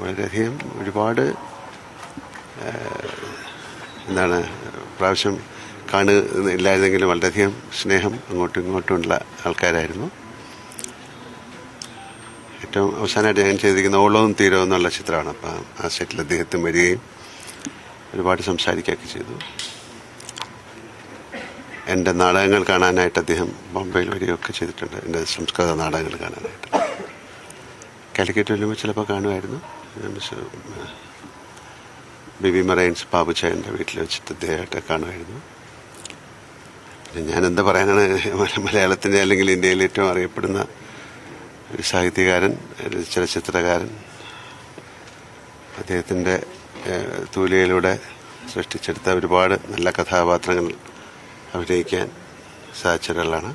വളരെയധികം ഒരുപാട് എന്താണ് പ്രാവശ്യം കാണുന്നില്ലായിരുന്നെങ്കിലും വളരെയധികം സ്നേഹം അങ്ങോട്ടും ഇങ്ങോട്ടുമുള്ള ആൾക്കാരായിരുന്നു. ഏറ്റവും അവസാനമായിട്ട് ഞാൻ ചെയ്തിരിക്കുന്ന ഓളവും തീരവും എന്നുള്ള ചിത്രമാണ്. അപ്പം ആ സെറ്റിൽ അദ്ദേഹത്തും വരികയും ഒരുപാട് സംസാരിക്കുകയൊക്കെ ചെയ്തു. എന്റെ നാടകങ്ങൾ കാണാനായിട്ട് അദ്ദേഹം ബോംബെയിൽ വരികയൊക്കെ ചെയ്തിട്ടുണ്ട്. എന്റെ സംസ്കൃത നാടകങ്ങൾ കാണാനായിട്ട്. കാലിക്കറ്റ് വരുമ്പോൾ ചിലപ്പോൾ കാണുമായിരുന്നു. ഞാൻ മിസ് ബിബി മറൈൻസ് ബാബുച്ചായന്റെ വീട്ടിൽ വെച്ചിട്ട് അദ്ദേഹമായിട്ട് കാണുമായിരുന്നു. പിന്നെ ഞാൻ എന്താ പറയാനാണ് മല- മലയാളത്തിന്റെ അല്ലെങ്കിൽ ഇന്ത്യയിൽ ഏറ്റവും അറിയപ്പെടുന്ന ഒരു സാഹിത്യകാരൻ ഒരു ചലച്ചിത്രകാരൻ. അദ്ദേഹത്തിന്റെ തൂലികയിലൂടെ സൃഷ്ടിച്ചെടുത്ത ഒരുപാട് നല്ല കഥാപാത്രങ്ങൾ അഭിനയിക്കാൻ സാധിച്ച ഒരാളാണ്.